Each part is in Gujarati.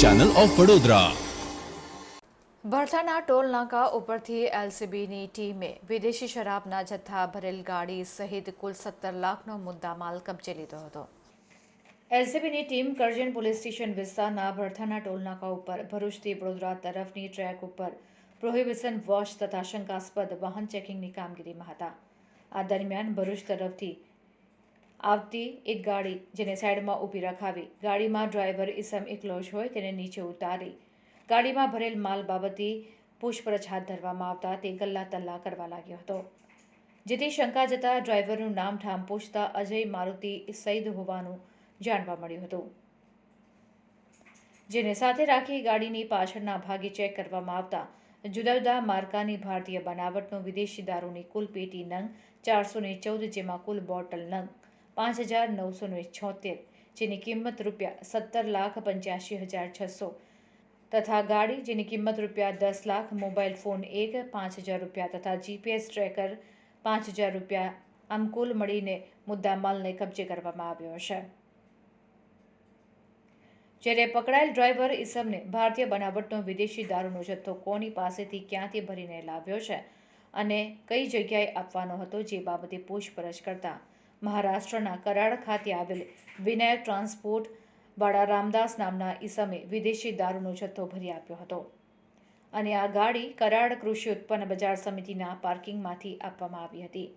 ચેનલ ઓફ વડોદરા ભરથાના ટોલ ઉપરથી એલસીબીની ટીમે વિદેશી શરાબના જથ્થા ભરેલ ગાડી સહિત કુલ સત્તર લાખનો મુદ્દામાલ કબજે લીધો હતો. એલસીબીની ટીમ કરજણ પોલીસ સ્ટેશન વિસ્તારના ભરથાના ટોલ નાકા ઉપર ભરૂચથી વડોદરા તરફની ટ્રેક ઉપર પ્રોહિબિશન વોચ તથા શંકાસ્પદ વાહન ચેકિંગની કામગીરીમાં હતા. આ દરમિયાન ભરૂચ તરફથી આવતી એક ગાડી જેને સાઈડમાં ઊભી રખાવી. ગાડીમાં ડ્રાઈવર ઈસમ એકલો જ હોય તેને નીચે ઉતારી. ગાડીમાં ભરેલ માલ બાબતે પૂછપરછ હાથ ધરવામાં આવતા તે ગલ્લા તલ્લા કરવા લાગ્યો હતો. જેથી શંકા જતા ડ્રાઈવરનું નામ ઠામ પૂછતા અજય મારુતિ સઈદ હોવાનું જાણવા મળ્યું હતું. જેને સાથે રાખી ગાડીની પાછળના ભાગે ચેક કરવામાં આવતા જુદા જુદા માર્કાની ભારતીય બનાવટનો વિદેશી દારૂની કુલ પેટી નંગ ચારસો ને ચૌદ જેમાં કુલ બોટલ નંગ પાંચ હજાર નવસો છોતેર, જેની કિંમત રૂપિયા સત્તર લાખ પંચ્યાસી હજાર છસો તથા ગાડી જેની કિંમત રૂપિયા દસ લાખ, મોબાઈલ ફોન એક, પાંચ હજાર રૂપિયા તથા જીપીએસ ટ્રેકર પાંચ હજાર રૂપિયા આમ કુલ મળીને મુદ્દામાલને કબજે કરવામાં આવ્યો છે જ્યારે પકડાયેલ ડ્રાઈવર ઈસમને ભારતીય બનાવટનો વિદેશી દારૂનો જથ્થો કોની પાસેથી ક્યાંથી ભરીને લાવ્યો છે અને કઈ જગ્યાએ આપવાનો હતો, જે બાબતે પૂછપરછ કરતા મહારાષ્ટ્રના કરાડ ખાતે આવેલ વિનાયક ટ્રાન્સપોર્ટ વાળા રામદાસ નામના ઈસમે વિદેશી દારૂનો જથ્થો ભરી આપ્યો હતો. અને આ ગાડી કરાડ કૃષિ ઉત્પન્ન બજાર સમિતિના પાર્કિંગમાંથી આપવામાં આવી હતી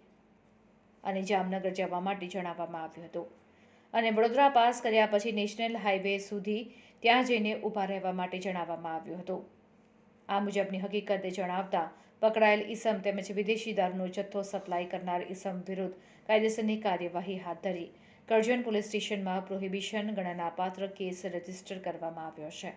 અને જામનગર જવા માટે જણાવવામાં આવ્યું હતું. અને વડોદરા પાસ કર્યા પછી નેશનલ હાઈવે સુધી ત્યાં જઈને ઊભા રહેવા માટે જણાવવામાં આવ્યું હતું. આ મુજબની હકીકતે જણાવતા પકડાયેલ ઈસમ તેમજ વિદેશી દારૂનો જથ્થો સપ્લાય કરનાર ઈસમ વિરુદ્ધ કાયદેસરની કાર્યવાહી હાથ ધરી. કરજણ પોલીસ સ્ટેશનમાં પ્રોહિબિશન ગણનાપાત્ર કેસ રજિસ્ટર કરવામાં આવ્યો છે.